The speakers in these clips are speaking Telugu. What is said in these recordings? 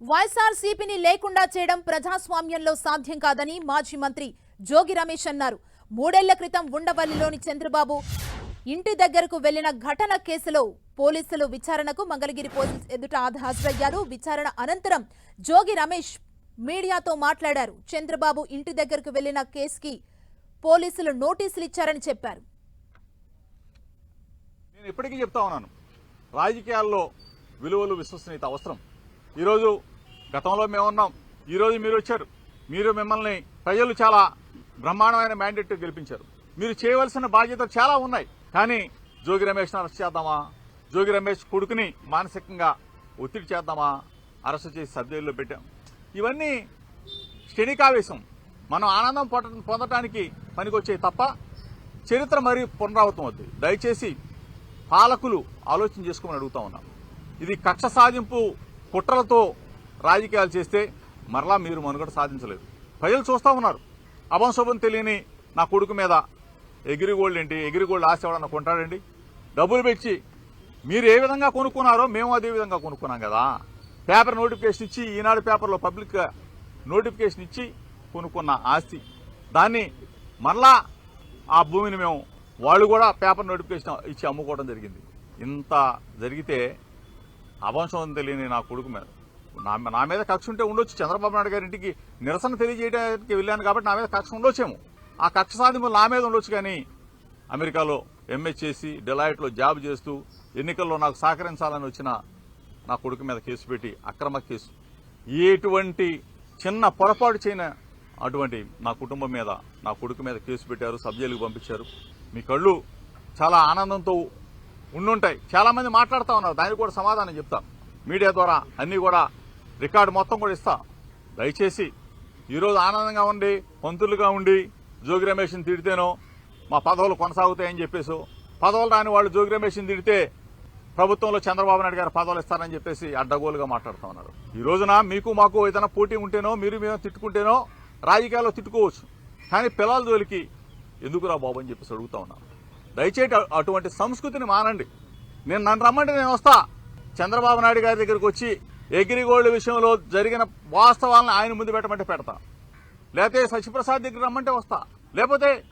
వైఎస్ఆర్సీపీని లేకుండా చేయడం ప్రజాస్వామ్యంలో సాధ్యం కాదని మాజీ మంత్రి జోగి రమేష్ అన్నారు. మూడేళ్ళ క్రితం ఉండవల్లిలోని చంద్రబాబు ఇంటి దగ్గరకు వెళ్ళిన ఘటన కేసులో పోలీసులు విచారణకు మంగళగిరి పోలీస్ ఎదుట హాజరయ్యారు. విచారణ అనంతరం జోగి రమేష్ మీడియాతో మాట్లాడారు. చంద్రబాబు ఇంటి దగ్గరకు వెళ్ళిన కేసుకి పోలీసులు నోటీసులు ఇచ్చారని చెప్పారు. నేను ఇప్పటికీ చెప్తా ఉన్నాను. రాజకీయాల్లో విలువలు విశ్వసనీయత అవసరం. ఈరోజు గతంలో మేమున్నాం. ఈరోజు మీరు వచ్చారు. మీరు మిమ్మల్ని ప్రజలు చాలా బ్రహ్మాండమైన మ్యాండేట్ గెలిపించారు. మీరు చేయవలసిన బాధ్యతలు చాలా ఉన్నాయి. కానీ జోగి రమేష్ అరెస్ట్ చేద్దామా? జోగి రమేష్ కొడుకుని మానసికంగా ఒత్తిడి చేద్దామా? అరెస్ట్ చేసి సబ్జెక్టులో పెట్టాం. ఇవన్నీ క్షణికావేశం. మనం ఆనందం పొంద- పొందటానికి పనికొచ్చాయి తప్ప చరిత్ర మరీ పునరావృతం అవుతుంది దయచేసి పాలకులు ఆలోచన చేసుకోమని అడుగుతా ఉన్నాం. ఇది కక్ష సాధింపు కుట్రలతో రాజకీయాలు చేస్తే మరలా మీరు మనుగడ సాధించలేదు. ప్రజలు చూస్తా ఉన్నారు. అభంశుభం తెలియని నా కొడుకు మీద ఎగిరిగోల్డ్ ఏంటి ఎగిరిగోల్డ్ ఆశ ఎవడన్నా కొంటాడండి? డబ్బులు పెట్టి మీరు ఏ విధంగా కొనుక్కున్నారో మేము అదే విధంగా కొనుక్కున్నాం కదా. పేపర్ నోటిఫికేషన్ ఇచ్చి ఈనాడు పేపర్లో పబ్లిక్ నోటిఫికేషన్ ఇచ్చి కొనుక్కున్న ఆస్తి. దాన్ని మరలా ఆ భూమిని మేము వాళ్ళు కూడా పేపర్ నోటిఫికేషన్ ఇచ్చి అమ్ముకోవడం జరిగింది. ఇంత జరిగితే అవంశం తెలియని నా కొడుకు మీద. నా మీద కక్ష ఉంటే ఉండొచ్చు. చంద్రబాబు నాయుడు గారి ఇంటికి నిరసన తెలియజేయడానికి వెళ్ళాను కాబట్టి నా మీద కక్ష ఉండొచ్చేమో. ఆ కక్ష సాధింపులు నా మీద ఉండొచ్చు కానీ అమెరికాలో ఎంఏ చేసి డెలాయిట్లో జాబ్ చేస్తూ ఎన్నికల్లో నాకు సహకరించాలని వచ్చిన నా కొడుకు మీద కేసు పెట్టి అక్రమ కేసు. ఎటువంటి చిన్న పొరపాటు చేయన అటువంటి నా కుటుంబం మీద నా కొడుకు మీద కేసు పెట్టారు సబ్ పంపించారు. మీ కళ్ళు చాలా ఆనందంతో ఉండుంటాయి. చాలా మంది మాట్లాడుతూ ఉన్నారు. దానికి కూడా సమాధానం చెప్తా. మీడియా ద్వారా అన్ని కూడా రికార్డు మొత్తం కూడా ఇస్తా. దయచేసి ఈరోజు ఆనందంగా ఉండి పంతులుగా ఉండి జోగి రమేష్ని తిడితేనో మా పదవులు కొనసాగుతాయని చెప్పేసి పదవులు రాని వాళ్ళు జోగి రమేష్ని తిడితే ప్రభుత్వంలో చంద్రబాబు నాయుడు గారు పదవులు ఇస్తారని చెప్పేసి అడ్డగోలుగా మాట్లాడుతూ ఉన్నారు. ఈ రోజున మీకు మాకు ఏదైనా పోటీ ఉంటేనో మీరు మేము తిట్టుకుంటేనో రాజకీయాల్లో తిట్టుకోవచ్చు. కానీ పిల్లల జోలికి ఎందుకురా బాబు అని చెప్పేసి అడుగుతా ఉన్నాను దయచేసి అటువంటి సంస్కృతిని మానండి. నేను నన్ను రమ్మంటే నేను వస్తా. చంద్రబాబు నాయుడు గారి దగ్గరికి వచ్చి ఎగిరిగోల్డ్ విషయంలో జరిగిన వాస్తవాలను ఆయన ముందు పెట్టమంటే పెడతా. లేకపోతే సత్యప్రసాద్ దగ్గర రమ్మంటే వస్తా. లేకపోతే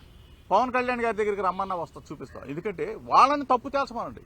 పవన్ కళ్యాణ్ గారి దగ్గరికి రమ్మన్నా వస్తా చూపిస్తా. ఎందుకంటే వాళ్ళని తప్పు తేల్చమనండి.